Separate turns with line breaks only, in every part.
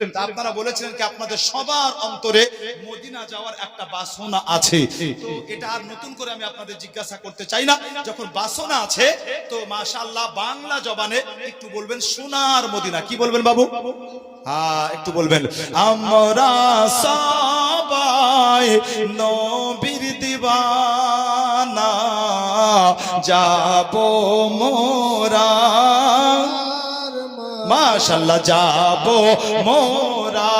আপনারা বলেছিলেন কি আপনাদের সবার অন্তরে মদিনা যাওয়ার একটা বাসনা আছে। তো এটা আর নতুন করে আমি আপনাদের জিজ্ঞাসা করতে চাই না। যখন বাসনা আছে, তো মাশাআল্লাহ বাংলা জবানে একটু বলবেন সোনার মদিনা। কি বলবেন বাবু? হ্যাঁ একটু বলবেন। আমরা সবাই নবীর দিবানা, যাব মোরা মাশাল্লাহ যাব মোরা।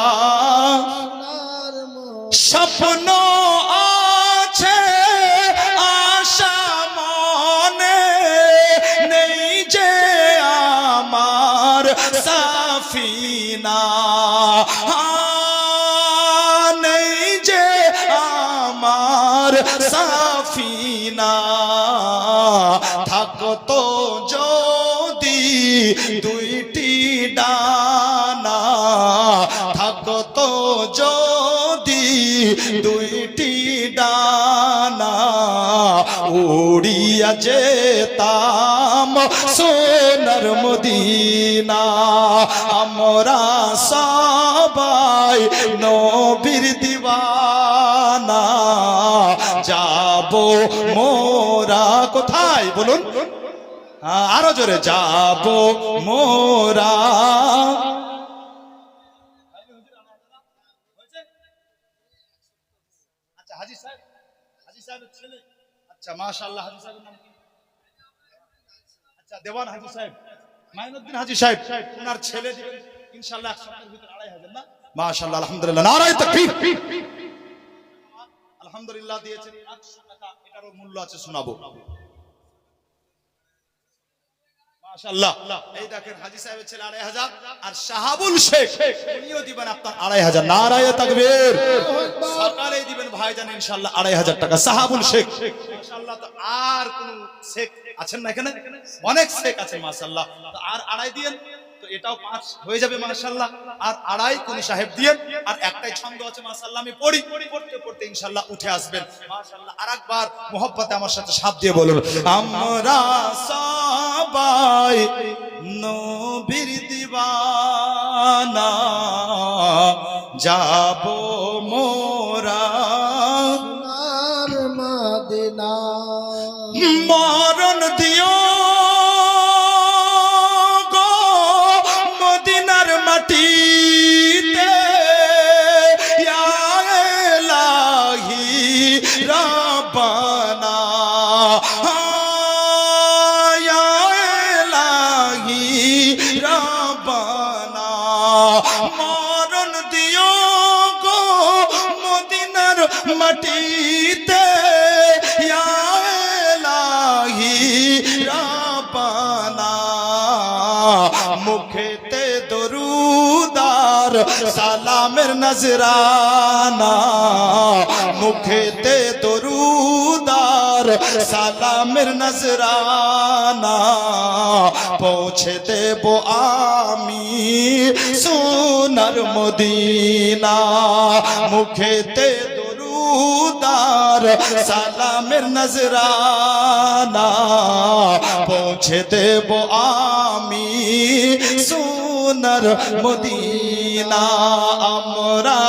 স্বপ্ন আছে, আশা মনে নেই যে আমার সাফিনা। নেই যে আমার সাফিনা উড়িয়া যেতাম সোনার মদিনা। আমরা সবাই নবীর দিবানা। যাব মোরা কোথায়? বলুন। আরও জোরে, যাব মোরা আচ্ছা মাশাআল্লাহ হাজি সাহেবের নাম কি? আচ্ছা দেওয়ান হাজি সাহেব মাইনুদ্দিন হাজি সাহেব ওনার ছেলে দিবেন ইনশাআল্লাহ এক সপ্তাহের ভিতর আড়াই হাজার না? মাশাআল্লাহ আলহামদুলিল্লাহ নারায় তাকবীর। আলহামদুলিল্লাহ দিয়েছেন 800 টাকা এটারও মূল্য আছে শোনাবো। মাশাআল্লাহ। শেখ, উনিও দিবেন আপনার আড়াই হাজার। নারায় তাকবীর। সকালেই দিবেন ভাইজান, ইনশাআল্লাহ আড়াই হাজার টাকা। শাহাবুল শেখ। মাশাআল্লাহ তো আর কোন শেখ আছেন না এখানে? অনেক শেখ আছে মাশাআল্লাহ। আর আড়াই দিয়েন? এটাও পাঁচ হয়ে যাবে, মাশাআল্লাহ। আর আড়াই কোন সাহেব দিয়েন আর একটাই ছন্দ আছে, মাশাআল্লাহ, আমি পড়ি। পড়তে পড়তে ইনশাআল্লাহ উঠে আসবেন। মাশাআল্লাহ, আরেকবার মোহব্বতে আমার সাথে সাপ দিয়ে বলুন, আমরা সবাই নবীর দিবানা, যাব মোরা মাটিতে, ইয়া এলাহি রাব্বানা। মুখেতে দরুদার সালামের নজরানা। মুখেতে দরুদার সালামের নজরানা। পৌঁছে দেব আমি সোনার মদিনা। মুখেতে দরুদার সালামের নজরানা পৌঁছে দেব আমি সোনার মদিনা। আমরা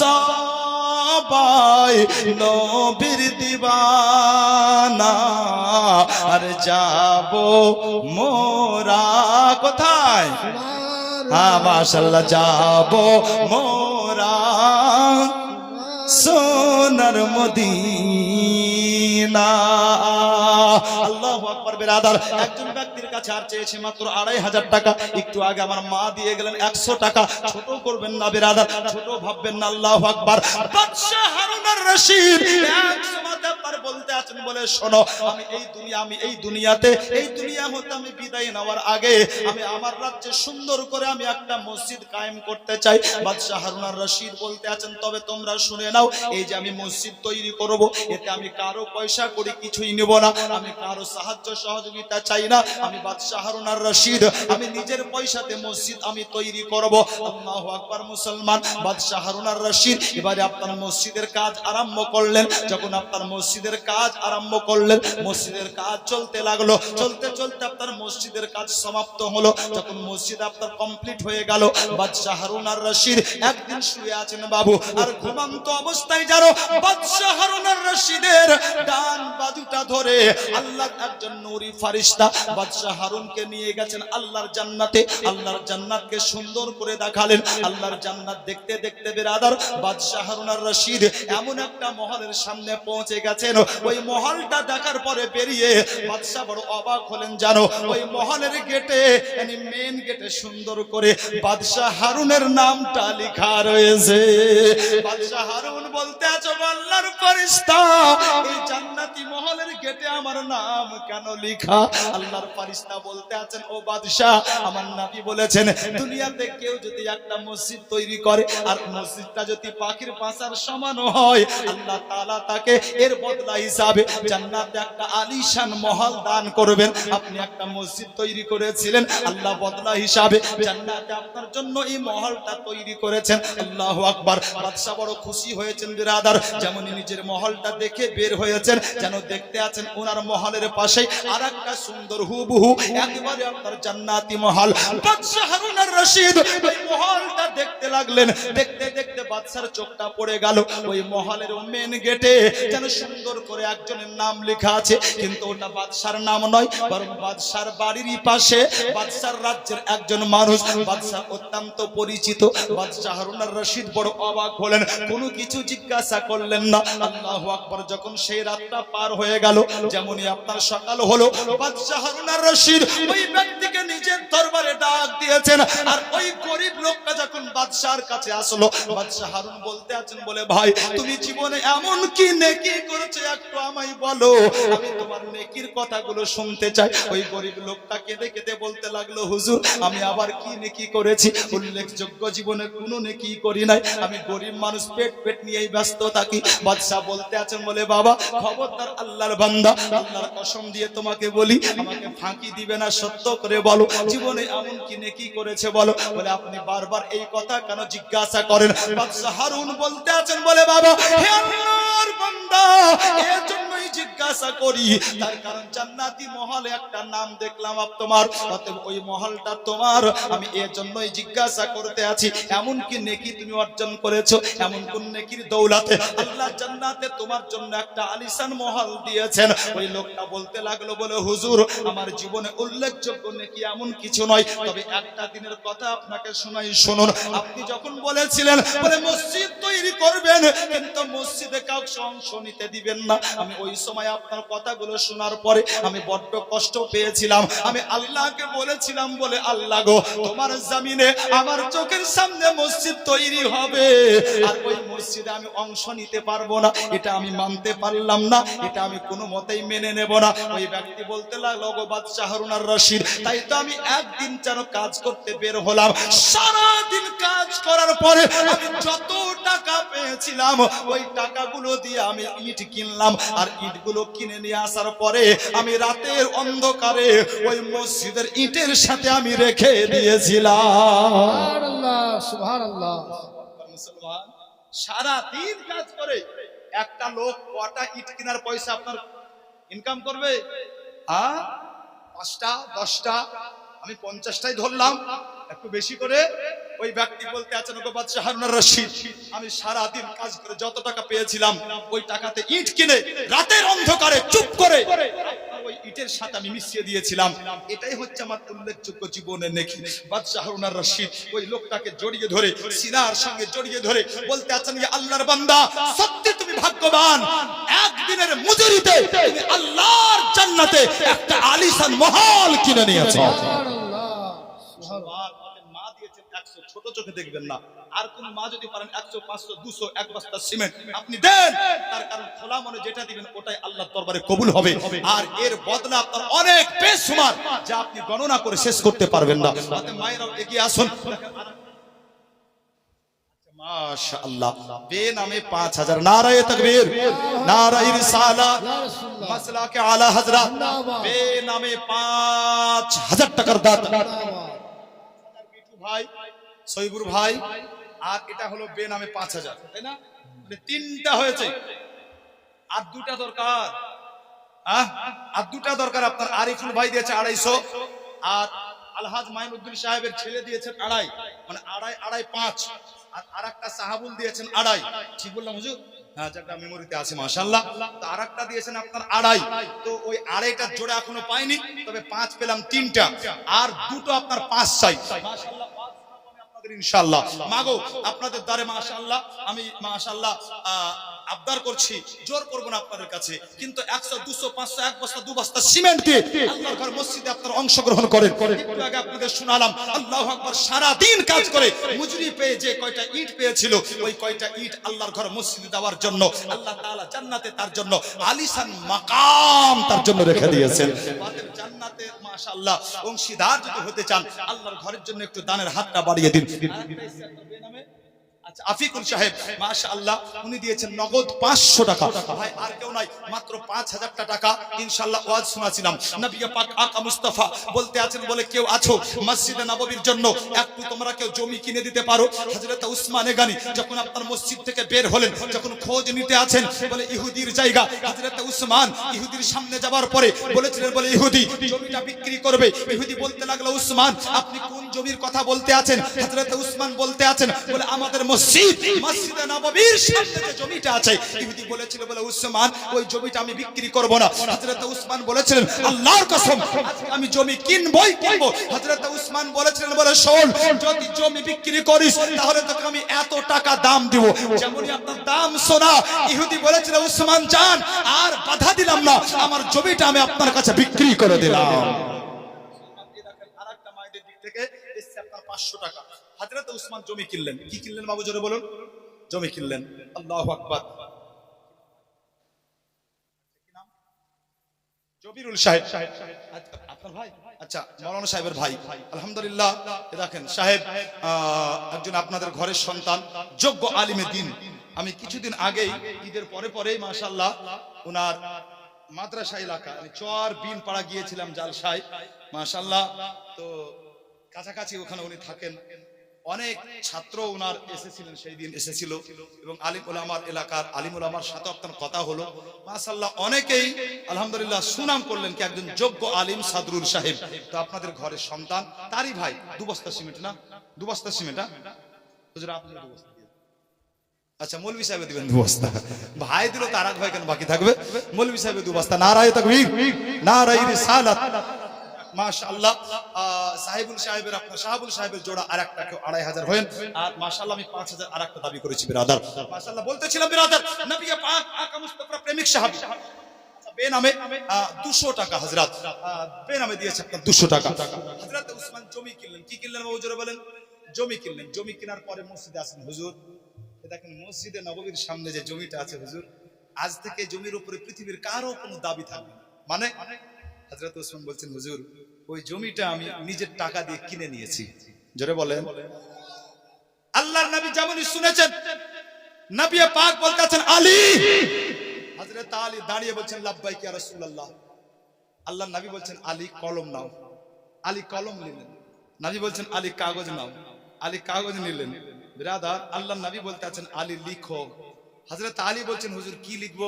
সবাই নবীর দিবানা। আর যাব মোরা কোথায়? হ্যাঁ মাশাল্লাহ যাব মোরা। সোনার মদিনা। আল্লাহ আকবার বেরাদার, একজন ব্যক্তির কাছে আর চেয়েছে মাত্র আড়াই হাজার টাকা। একটু আগে আমার মা দিয়ে গেলেন একশো টাকা। ছোট করবেন না বেরাদার ছোট ভাববেন না, আল্লাহ আকবার। আমি একটা মসজিদ কায়েম করতে চাই। বাদশাহ হারুনার রশিদ বলতে আছেন, তবে তোমরা শুনে নাও এই যে আমি মসজিদ তৈরি করব, এতে আমি কারও পয়সা করি কিছুই নেব না। আমি কারও সাহায্য সহযোগিতা চাই না। আমি বাদশাহ হারুন আর রশিদ। আমি নিজের পয়সাতে মসজিদ আমি তৈরি করব। আল্লাহু আকবার মুসলমান বাদশাহ হারুন আর রশিদ। এবারে আপনার মসজিদের কাজ আরম্ভ করলেন। যখন আপনার মসজিদের কাজ আরম্ভ করলেন, মসজিদের কাজ চলতে লাগল। চলতে চলতে আপনার মসজিদের কাজ সমাপ্ত হলো। যখন মসজিদ আপনার কমপ্লিট হয়ে গেল বাদশাহ হারুন আর রশিদ। একদিন শুয়ে আছেন বাবু, আর ঘুমান্ত অবস্থায় জানো বাদশাহ হারুন আর রশিদের ডান বাজুটা ধরে আল্লাহ একজন নূরি ফারিস্তা বাদশাহ হারুনকে নিয়ে গেছেন আল্লাহর জান্নাতে। আল্লাহর জান্নাতকে সুন্দর করে দেখালেন। আল্লাহর জান্নাত দেখতে দেখতে বেরাদার বাদশাহ হারুন আর রশিদ এমন একটা মহলের সামনে পৌঁছে গেছেন। ওই মহলটা দেখার পরে বেরিয়ে বাদশাহ বড় অবাক হলেন, জানো, ওই মহলের গেটে মানে মেন গেটে সুন্দর করে বাদশাহ হারুনের নামটা লেখা রয়েছে। বাদশাহ হারুন বলতে আছো আল্লাহর ফেরেশতা? এই জান্নাতি মহলের গেটে আমার নাম কেন লেখা? আল্লাহর ফেরেশতা বলতে আছেন, ও বাদশাহ, আমার নবী বলেছেন, দুনিয়াতে কেউ যদি একটা মসজিদ তৈরি করে আর মসজিদটা যদি পাখির পাশার সমান হয়, আল্লাহ তাআলা তাকে এর বদলা হিসাবে জান্নাতে একটা আলিশান মহল দান করবেন। আপনি একটা মসজিদ তৈরি করেছিলেন, আল্লাহ বদলা হিসাবে জান্নাতে আপনার জন্য এই মহলটা তৈরি করেছেন। আল্লাহু আকবার বাদশা বড় খুশি হয়েছেন বিরাদার যেমন নিজের মহলটা দেখে বের হয়েছেন, যেন দেখতে আছেন ওনার মহলের পাশে আর একটা সুন্দর হুবহু, একেবারে আপনার জান্নাতি মহল। রশিদ, ওই মহলটা দেখতে লাগলেন, দেখতে দেখতে বাদশার চোখটা পড়ে গেল। ওই মহলের মেন গেটে যেন সুন্দর করে একজনের নাম লেখা আছে, কিন্তু ওটা বাদশার নাম নয়, বরং বাদশার পাশে বাদশার রাজ্যের একজন মানুষ বাদশাহ অত্যন্ত পরিচিত। বাদশাহ হারুন আর রশিদ বড় অবাক হলেন, কোনো কিছু জিজ্ঞাসা করলেন না। আল্লাহু আকবার, যখন সেই রাতটা পার হয়ে গেল, যেমনই আপনার সকাল হলো, বাদশাহ রশিদ ওই ব্যক্তিকে নিজের দরবারে ডাক দিয়েছেন। আর ওই গরিব লোকটা যখন কাছে আসলো বাদশাহ হারুন বলতে আছেন বলে, ভাই, তুমি জীবনে এমন কি নেকি একটু আমায় বলো। আমি তোমার নেকির কথাগুলো শুনতে চাই। ওই গরিব লোকটা কেঁদে কেঁদে বলতে লাগল, হুজুর, আমি আবার কি নেকি করেছি? উল্লেখযোগ্য জীবনে কোনো নেকি করি নাই। আমি গরিব মানুষ, পেট পেট নিয়েই ব্যস্ত থাকি। বাদশাহ বলতে আছেন বলে, বাবা, খবরদার আল্লাহর বান্দা, আল্লাহর কসম দিয়ে তোমাকে বলি, আমাকে ফাঁকি দিবে না, সত্য করে বলো। জীবনে এমন কি নেকি করেছে বলো। বলে, আপনি বারবার এই কথা কেন জিজ্ঞাসা করেন? হারুন বলতে আছেন বলে বাবা, হে আল্লাহর বান্দা, এর জন্যই জিজ্ঞাসা করি, তার কারণ জান্নাতি মহলে একটা নাম দেখলাম আপ তোমার, অতএব ওই মহলটা তোমার, আমি এর জন্যই জিজ্ঞাসা করতে আছি, এমন কি নেকি তুমি অর্জন করেছ, এমন কোন নেকির দৌলাতে? আল্লাহ জান্নাতে তোমার জন্য একটা আলিশান মহল দিয়েছেন, ওই লোকটা বলতে লাগল, বলে, হুজুর, আমার জীবনে উল্লেখযোগ্য নেকি এমন কিছু নয়, তবে একটা দিনের কথা আপনাকে শোনাই, শুনুন। আপনি যখন বলেছিলেন, বলে, মসজিদ তৈরি করবেন, কিন্তু মসজিদে কাউকে অংশ নিতে দিবেন না। আমি ওই সময় আপনার কথাগুলো শোনার পরে আমি বড্ড কষ্ট পেয়েছিলাম। আমি আল্লাহকে বলেছিলাম বলে, আল্লাহ গো, তোমার জামিনে আমার চোখের সামনে মসজিদ তৈরি হবে। আর ওই মসজিদে আমি অংশ নিতে পারব না। এটা আমি মানতে পারলাম না। এটা আমি কোনো মতেই মেনে নেব না। ওই ব্যক্তি বলতে লাগল গো বাদশাহ হারুন আর রশিদ, তাই তো আমি একদিন যেন কাজ করতে বের হলাম। সারা দিন কাজ করার পরে আমি যত টাকা পেয়েছিলাম, ওই টাকাগুলো দিয়ে আমি ইট কিনলাম। আর ইটগুলো কিনে নিয়ে আসার পরে আমি রাতের অন্ধকারে ওই মসজিদের ইটের সাথে আমি রেখে দিয়েছিলাম। সারা দিন কাজ করে একটা লোক কটা ইট কেনার পয়সা আপনার ইনকাম করবে? আ? পাঁচটা দশটা? আমি পঞ্চাশটাই ধরলাম একটু বেশি করে? ওই ব্যক্তি বলতে আছেন ওকে বাদশাহ হারুন রশিদ। আমি সারা দিন কাজ করে যত টাকা পেয়েছিলাম, ওই টাকাতে ইট কিনে রাতের অন্ধকারে চুপ করে ওই ইটের সাথে আমি মিশিয়ে দিয়েছিলাম। এটাই হচ্ছে আমার উল্লেখযোগ্য জীবনের নেকি। বাদশাহ হারুন রশিদ। ওই লোকটাকে জড়িয়ে ধরে, সিনার সঙ্গে জড়িয়ে ধরে বলতে আছেন যে আল্লাহর বান্দা, সত্যি তুমি ভাগ্যবান। একদিনের মজুরিতে তুমি আল্লাহর জান্নাতে একটা আলিশান মহল কিনে নিয়েছো
সুবহানাল্লাহ সুবহানাল্লাহ
মা আপনাদের মা দিয়েছেন 100 ছোট চোখে দেখবেন না। আর কোন মা যদি পারেন 100 500 200 এক বস্তা সিমেন্ট আপনি দেন। তার কারণ খোলা মনে যেটা দিবেন ওটাই আল্লাহর দরবারে কবুল হবে। আর এর বদলা আপনার অনেক বেসুমার যা আপনি গণনা করে শেষ করতে পারবেন না। মায়েরাও এগিয়ে আসুন। মাশাআল্লাহ। বে নামে পাঁচ হাজার। নারায়ে তাকবীর নারায়ে রিসালাত
রাসূলুল্লাহ
আলা হযরত। বে নামে পাঁচ হাজার টাকার দান ভাই সৈবুর ভাই, আর এটা হলো বে নামে পাঁচ হাজার, তাই না? মানে তিনটা হয়েছে। আর দুটা দরকার। আর দুটা দরকার আপনার। আরিফুল ভাই দিয়েছে আড়াইশো। আর আলহাজ মাইনুদ্দিন সাহেবের ছেলে দিয়েছেন আড়াই। মানে আড়াই আড়াই পাঁচ। আর আরেকটা সাহাবুল দিয়েছেন আড়াই। ঠিক বললাম হুজুর? হ্যাঁ মেমোরিতে আছে মাশাল্লাহ তো আরেকটা দিয়েছেন আপনার আড়াই। তো ওই আড়াইটার জোড়া এখনও পাইনি, তবে পাঁচ পেলাম তিনটা। আর দুটো আপনার পাঁচ চাই। আপনাদের ইনশাআল্লাহ। মাগো আপনাদের দ্বারে মাশাআল্লাহ আমি মাশাআল্লাহ আহ, আবদার করছি জোর করব না আপনাদের কাছে কিন্তু একশো দুশো পাঁচশো এক বস্তা দু বস্তা সিমেন্ট দিয়ে আল্লাহর ঘর মসজিদে আপনারা অংশগ্রহণ করেন। একটু আগে আপনাদের শোনালাম আল্লাহ আকবর সারা দিন কাজ করে মজুরি পেয়ে যে কয়টা ইট পেয়েছিল ওই কয়টা ইট আল্লাহর ঘর মসজিদে দেওয়ার জন্য আল্লাহ তাআলা জান্নাতে তার জন্য আলিশান মাকাম তার জন্য রেখে দিয়েছেন। মাশাআল্লাহ অংশীদার যদি হতে চান আল্লাহর ঘরের জন্য একটু দানের হাতটা বাড়িয়ে দিন। আফিকুল সাহেব, মাশাআল্লাহ, উনি দিয়েছেন নগদ 500 টাকা। ভাই, আর কেউ নাই, মাত্র 5000 টাকা, ইনশাআল্লাহ ওয়াজ শোনাছিলাম নবী পাক আকা মুস্তাফা বলতে আছেন বলে কেউ আছো মসজিদে নববীর জন্য একটু তোমরা কেউ জমি কিনে দিতে পারো। হযরত উসমানে গানি যখন আপনার মসজিদ থেকে বের হলেন, যখন খোঁজ নিতে আছেন, বলে ইহুদির জায়গা। হযরত উসমান ইহুদির সামনে যাবার পরে বলেছিলেন, বলে ইহুদি, জমিটা বিক্রি করবে। ইহুদি বলতে লাগল, উসমান, আপনি কোন জমির কথা বলতে আছেন? হযরত উসমান বলতে আছেন, বলে, আমাদের মসজিদ মসজিদে নববীর সামনে যে জমিটা আছে, ইহুদি বলেছিল বলে, উসমান, ওই জমিটা আমি বিক্রি করব না। হযরত উসমান বলেছিলেন, আল্লাহর কসম আমি জমি কিনবই কিনবো। হযরত উসমান বলেছিলেন, বলে, শোন, যদি জমি বিক্রি করিস, তাহলে তোকে আমি এত টাকা দাম দিব। যেমনই আপনার দাম শোনা ইহুদি বলেছিল, উসমান, জান, আর বাধা দিলাম না, আমার জমিটা আমি আপনার কাছে বিক্রি করে দিলাম। আরেকটা মায়েদের দিক থেকে, এসছে আপনার 500 টাকা। হযরত উসমান জমি কিনলেন। কি কিনলেন বাবু জোরে বলুন? জমি কিনলেন। আল্লাহু আকবার। আচ্ছা, দিন। আমি কিছুদিন আগেই ঈদের পরে পরেই মাশাল্লাহ ওনার মাদ্রাসা এলাকা চর বিন পাড়া গিয়েছিলাম মাশাল্লাহ তো কাছাকাছি ওখানে উনি থাকেন। অনেক ছাত্র ওনার এসেছিলেন, সেই দিন এসেছিল এবং আলিম ওলামার এলাকার আলিম ওলামার সাথে আপনার কথা হলো। মাশাল্লাহ অনেকেই আলহামদুলিল্লাহ সুনাম করলেন কি একজন যোগ্য আলিম সাদরুল সাহেব। তো আপনাদের ঘরের সন্তান, তারই ভাই, দুবস্তা সিমেন্ট না? দুবস্তা সিমেন্ট হ্যাঁ? আচ্ছা মৌলভী সাহেব দিবেন দু বস্তা ভাই দিল, তার এক ভাই কেন বাকি থাকবে? মৌলভী সাহেব দু বস্তা নারায় তাকবীর, নারায় রিসালাত। মাশাআল্লাহ সাহেবুল সাহেবের আপনার সাহাবুল সাহেবের জোড়া আর একটা কেউ আড়াই হাজার হয়েন। আর মাশাআল্লাহ আমি পাঁচ হাজার আর একটা দাবি করেছি বিরাদার। মাশাআল্লাহ বলতেছিলাম বিরাদার নবী পাক আকা মুস্তাফা প্রেমিক সাহাবী। আচ্ছা, বে নামে দুশো টাকা হজরত বে নামে দিয়েছে আপনার দুশো টাকা। হজরত উসমান জমি কিনলেন কি কিনলেন বাবু জোরে বলেন? জমি কিনলেন জমি কেনার পরে মসজিদে আসেন হুজুর। দেখেন মসজিদে নববীর সামনে যে জমিটা আছে হুজুর আজ থেকে জমির উপরে পৃথিবীর কারও কোনো দাবি থাকবে। মানে? হজরত ওসমান বলছেন, হুজুর, ওই জমিটা আমি নিজের টাকা দিয়ে কিনে নিয়েছি। জোরে বলেন। আল্লাহর নবী যেমনই শুনেছেন, নবী পাক বলতেছেন, আলী! হযরত আলী দাঁড়িয়ে বলছেন, লাব্বাইক ইয়া রাসূলুল্লাহ। আল্লাহর নবী বলছেন, আলী, কলম নাও। আলী কলম নিলেন। নবী বলছেন, আলী, কাগজ নাও। আলী কাগজ নিলেন। বিরাদার, আল্লাহর নবী বলতে আছেন আলী, লিখো। হযরত আলী বলছেন, হুজুর, কি লিখব?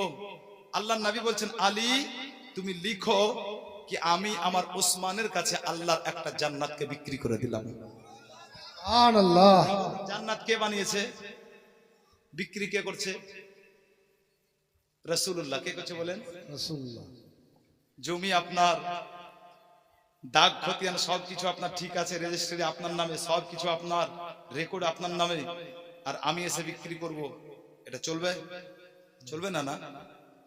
আল্লাহর নবী বলছেন, আলী, তুমি লিখো। কি আমি আমার ওসমানের কাছে আল্লাহর একটা জান্নাতকে বিক্রি করে দিলাম? জান্নাত কে বানিয়েছে? বিক্রি কে করছে? রসুল্লাহ কে করছে বলেন?
রাসূলুল্লাহ।
জমি আপনার দাগ খতিয়ান সবকিছু আপনার ঠিক আছে রেজিস্ট্রি আপনার নামে সবকিছু আপনার রেকর্ড আপনার নামে আর আমি এসে বিক্রি করব। এটা চলবে? চলবে না না?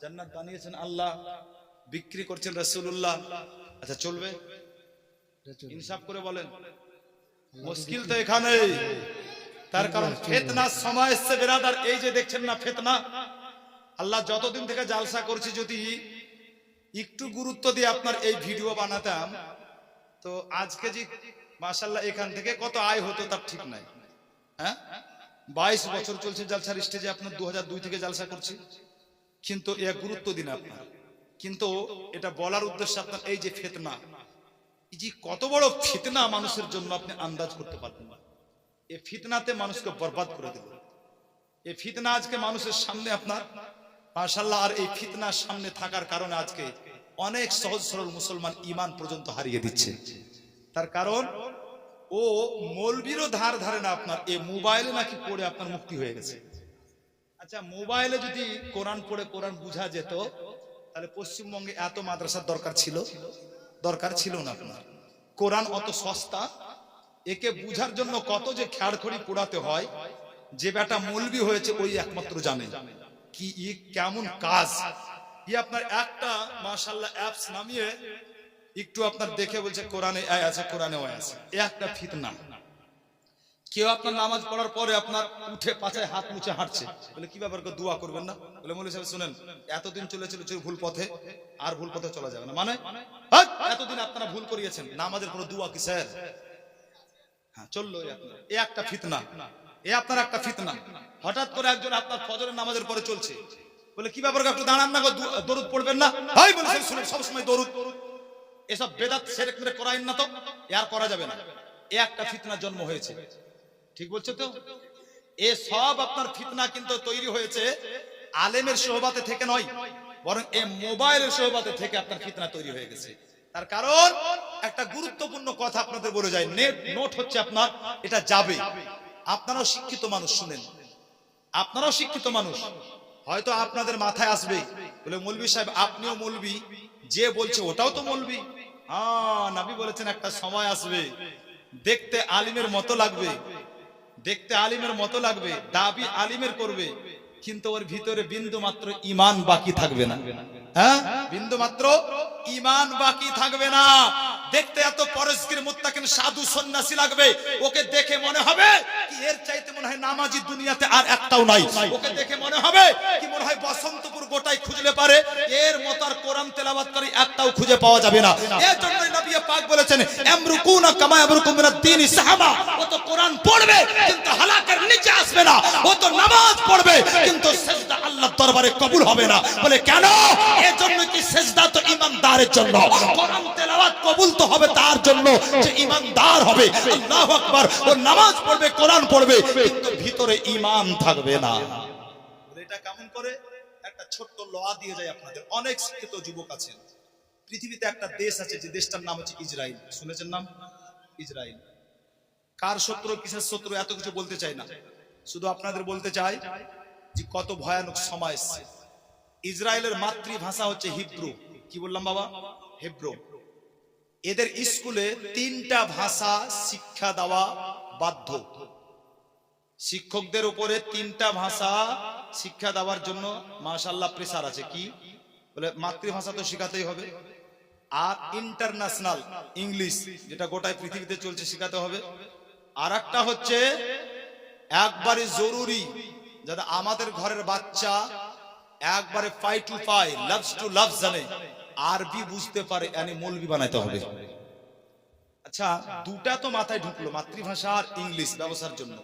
জান্নাত বানিয়েছেন আল্লাহ। বিক্রি করছেন রসুল্লাহ আচ্ছা চলবে? ইনসাফ করে বলেন। মুশকিল তো এখানে তার কারণ ফেতনার সময় এসছে বেরাদার এই যে দেখছেন না ফেতনা। আল্লাহ যতদিন থেকে জালসা করছি যদি একটু গুরুত্ব দিয়ে আপনার এই ভিডিও বানাতাম তো আজকে যে মাশাল্লাহ এখান থেকে কত আয় হতো তার ঠিক নাই। হ্যাঁ? বাইশ বছর চলছে জালসার স্টেজে আপনার দু দুই থেকে জালসা করছি। কিন্তু এ গুরুত্ব দিন আপনার। কিন্তু এটা বলার উদ্দেশ্যে আপনার এই যে ফেতনা যে কত বড় ফিতনা মানুষের জন্য আপনি আন্দাজ করতে পারবেন না। এই ফিতনাতে মানুষকে বরবাদ করে দিল। এই ফিতনা আজকে মানুষের সামনে আপনার মাশাল্লাহ আর এই ফিতনার সামনে থাকার কারণে আজকে অনেক সহজ সরল মুসলমান ইমান পর্যন্ত হারিয়ে দিচ্ছে। তার কারণ, ও মৌলবীরও ধার ধারে না আপনার এই মোবাইলে নাকি পড়ে আপনার মুক্তি হয়ে গেছে। আচ্ছা মোবাইলে যদি কোরআন পড়ে কোরআন বুঝা যেত তাহলে পশ্চিমবঙ্গে এত মাদ্রাসার দরকার ছিল? দরকার ছিল না আপনার। কোরআন অত সস্তা, একে বুঝার জন্য কত যে খ্যাড়খড়ি পোড়াতে হয়, যে বেটা মৌলবি হয়েছে ওই একমাত্র জানে। কি ই কেমন কাজ। ই আপনার একটা মাশাল্লাহ অ্যাপস নামিয়ে একটু আপনার দেখে বলছে কোরআনে আয় আছে কোরআনে আয় আছে। একটা ফিতনা। কেউ আপনার নামাজ পড়ার পরে আপনার উঠে পাছায় হাত মুছে হাঁটছে। বলে, কি ব্যাপার দোয়া করবেন না? বলে, মৌলী সাহেব, শুনেন, এতদিন চলেছিল চলে ভুল পথে, আর ভুল পথে চলা যাবে না। মানে এতদিন আপনারা ভুল করিয়েছেন, নামাজের কোনো দোয়া কি, স্যার? হ্যাঁ ফিতনা। হঠাৎ করে একজন আপনার ফজরের পরে চলছে। বলে, কি ব্যাপার একটু দাঁড়ান না দরুদ না? বলে সবসময় দরুদ। এসব মেরে করাইন না তো আর করা যাবে না। এ একটা ফিতনার জন্ম হয়েছে। ঠিক বলছো তো? এ সব আপনার ফিতনা কিন্তু তৈরি হয়েছে আলেমের সোহবাতে থেকে নয়, বরং এ মোবাইলের সোহবাতে থেকে আপনার ফিতনা তৈরি হয়ে গেছে। তার কারণ, একটা গুরুত্বপূর্ণ কথা আপনাদের বলে যায়, নেট নোট হচ্ছে আপনার, এটা যাবে। আপনারাও শিক্ষিত মানুষ, শুনেন। আপনারাও শিক্ষিত মানুষ। হয়তো আপনাদের মাথায় আসবে, বলে মৌলবি সাহেব, আপনিও মৌলবি যে বলছে ওটাও তো মৌলবি হ্যাঁ নাবি বলেছেন, একটা সময় আসবে, দেখতে আলিমের মতো লাগবে। দেখতে আলিমের মতো লাগবে, দাবি আলিমের করবে, কিন্তু ওর ভিতরে বিন্দু মাত্র ইমান বাকি থাকবে না। হ্যাঁ? বিন্দু মাত্র ইমান বাকি থাকবে না। দেখতে এত পরস্কির মুত্তাকিন সাধু সন্ন্যাসী লাগবে। ওকে দেখে মনে হবে কি এর চাইতে মনে হয় নামাজি দুনিয়াতে আর একটাও নাই। ওকে দেখে মনে হবে কি মনে হয় বসন্তপুর গোটাই খুঁজলে পারে। এর মত আর কোরআন তেলাওয়াতকারী একটাও খুঁজে পাওয়া যাবে না। এর জন্যই নবী পাক বলেছেন, আমরুকুনা কামা আমরুকুম মিনাদ দ্বীনি সাহাবা। ও তো কোরআন পড়বে, কিন্তু হালাকের নিচে আসবে না। ও তো নামাজ পড়বে, কিন্তু সেজদা আল্লাহর দরবারে কবুল হবে না। বলে কেন? এর জন্য কি সেজদা তো ইমানদারের জন্য। কোরআন তেলাওয়াত কবুল তো হবে তার জন্য যে ইমানদার হবে। আল্লাহু আকবার। ও নামাজ পড়বে, কোরআন পড়বে, কিন্তু ভিতরে ঈমান থাকবে না। এটা কেমন করে? একটা ছোট্ট লোয়া দিয়ে যায় আপনাদের। অনেক শিক্ষিত যুবক আছেন। পৃথিবীতে একটা দেশ আছে, যে দেশটার নাম হচ্ছে ইসরায়েল শুনেছেন নাম? ইসরায়েল কার শত্রু, কিসের শত্রু, এত কিছু বলতে চাই না। শুধু আপনাদের বলতে চাই যে কত ভয়ানক সময় এসছে। ইসরায়েলের মাতৃভাষা হচ্ছে হিব্রু। কি বললাম বাবা? হিব্রু। এদের স্কুলে তিনটা ভাষা শিক্ষা দেওয়া বাধ্য। শিক্ষকদের উপরে তিনটা ভাষা শিক্ষা দেওয়ার জন্য মাশাল্লাহ প্রেসার আছে। কি? বলে মাতৃভাষা তো শেখাতেই হবে। আর ইন্টারন্যাশনাল ইংলিশ যেটা গোটায় পৃথিবীতে চলছে, শেখাতে হবে। আর একটা হচ্ছে একবারে জরুরি যাতে আমাদের ঘরের বাচ্চা একবারে ফাই টু ফাই লাভস টু লাভ জানে। আরবি বুঝতে পারে এনে মৌলবি বানাইতে হবে। আচ্ছা দুটা তো মাথায় ঢুকলো, মাতৃভাষা আর ইংলিশ ব্যবসার জন্য।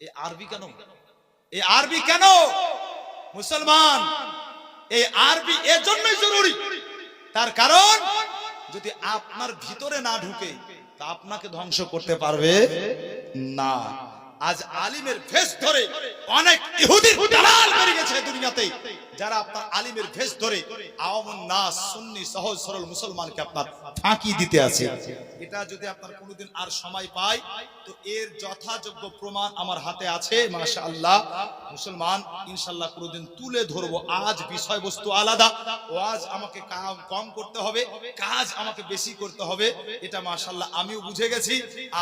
এই আরবি কেন? এই আরবি কেন? মুসলমান এই আরবি এর জন্যই জরুরি। তার কারণ, যদি আপনার ভিতরে না ঢুকে, তা আপনাকে ধ্বংস করতে পারবে না। আজ আলিমের ফেস ধরে অনেক ইহুদির দালাল বেরিয়ে গেছে দুনিয়াতে যারা আপনার আলিমের ভেষ ধরে সুন্নি, সহজ, সরল মুসলমানকে আপনার ফাঁকি দিতে আছে। এটা যদি আপনার কোনোদিন আর সময় পাই তো এর যথাযোগ্য প্রমাণ আমার হাতে আছে, মাশাআল্লাহ। মুসলমান, ইনশাআল্লাহ কোনোদিন তুলে ধরবো। আজ বিষয়বস্তু আলাদা। ওয়াজ আমাকে কম করতে হবে, কাজ আমাকে বেশি করতে হবে, এটা মাশাআল্লাহ আমিও বুঝে গেছি,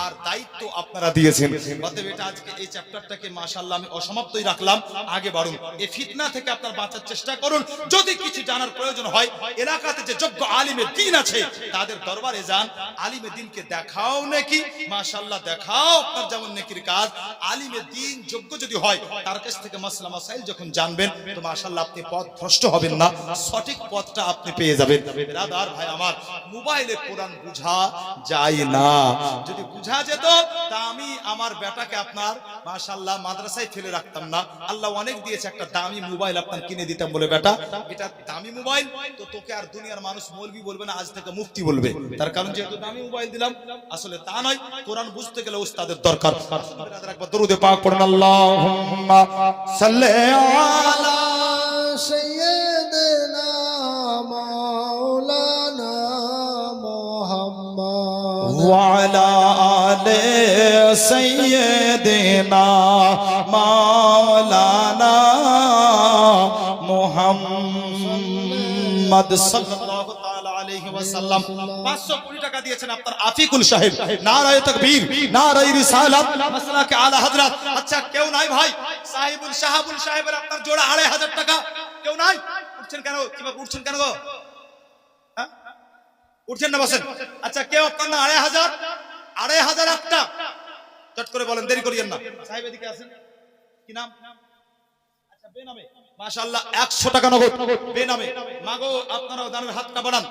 আর দায়িত্ব আপনারা দিয়েছেন। অতএব এটা আজকে এই চ্যাপ্টারটাকে মাশাআল্লাহ আমি অসমাপ্তই রাখলাম। আগে বাড়ুন। এই ফিতনা থেকে আপনার বাঁচার আসার চেষ্টা করুন। যদি কিছু জানার প্রয়োজন হয়, এলাকাতে যে যোগ্য আলিমে দিন আছে, তাদের দরবারে যান। আলিমে দিনকে দেখাও নাকি। মাশাল্লাহ দেখাও আপনার যেমন নেকির কাজ। আলিমে দিন যোগ্য যদি হয়, তার কাছ থেকে মাসলা মাসাইল যখন জানবেন, তো মাশাল্লাহ আপনি পথ ভ্রষ্ট হবেন না। সঠিক পথটা আপনি পেয়ে যাবেন। দাদার ভাই আমার, মোবাইলে কোরআন বুঝা যায় না। যদি বুঝা যেত, তা আমি আমার বেটাকে আপনার মাশাল্লাহ মাদ্রাসায় ফেলে রাখতাম না। আল্লাহ অনেক দিয়েছে, একটা দামি মোবাইল আপনার কিনে দিতাম বলে, বেটা, এটা দামি মোবাইল, তো তোকে আর দুনিয়ার মানুষ মৌলবি বলবে না, আজ থেকে মুফতি বলবে। তার কারণ যেহেতু দামি মোবাইল দিলাম, আসলে তা নয়, কোরআন বুঝতে গেলে উস্তাদের দরকার। দরুদে পাক পড়েন, আল্লাহুম্মা সাল্লি আলা
সাইয়্যিদিনা মাওলানা মুহাম্মদ
ওয়া আলা আলি সাইয়্যিদিনা মাওলানা মোহাম্মদ সাল্লাল্লাহু তাআলা আলাইহি ওয়াসাল্লাম 520 টাকা দিয়েছেন আপনার আফিকুল সাহেব। নারায়ে তাকবীর নারায়ে রিসালাত মাসলাকে আলা হযরত। আচ্ছা কেউ নাই ভাই? সাহেবুল সাহাবুল সাহেবের আপনার জোড়া 2500 টাকা। কেউ নাই? উঠছেন কেন? কীভাবে উঠছেন কেন গো? হ্যাঁ? উঠছেন না বসেন। আচ্ছা কেউ আপনার না 2500 2500 একটা। চট করে বলেন দেরি করিয়েন না। সাহেব এদিকে আসেন। কি নাম? আচ্ছা বেনামে মাশাআল্লাহ, 100 টাকা নগদ। বেনামে। মাগো আপনারাও দানের হাতটা বাড়ান।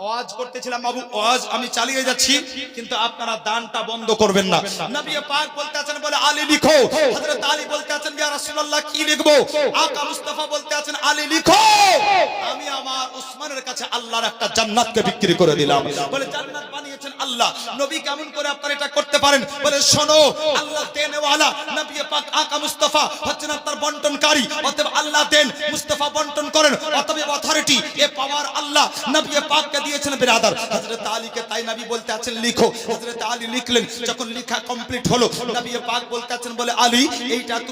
আওয়াজ করতেছিলাম বাবু আওয়াজ আমি চালিয়ে যাচ্ছি কিন্তু আপনারা দানটা বন্ধ করবেন না। নবী পাক বলতে আছেন বলে আলী লিখো। হযরত আলী বলতে আছেন ইয়া রাসূলুল্লাহ কি লিখব? আকা মুস্তাফা বলতে আছেন আলী লিখো। আমি আমার উসমানের কাছে আল্লাহর একটা জান্নাতকে বিক্রি করে দিলাম। বলে জান্নাত বানিয়েছেন আল্লাহ। নবী কেমন করে আপনারা এটা করতে পারেন? বলে, শোনো, আল্লাহ দেনওয়ালা, নবী পাক আকা মুস্তাফা হচ্ছেন আপনার বন্টনকারী। অতএব আল্লাহ দেন, মুস্তাফা বন্টন করেন। অতএব অথরিটি এ পাওয়ার আল্লাহ নবী পাককে দিয়েছেন বিরাদার হযরত আলীকে তাই নবী বলতে আছেন, লিখো। হযরত আলী লিখলেন। যখন লেখা কমপ্লিট হলো, নবী পাক বলতে আছেন, বলে, আলী, এইটা তুমি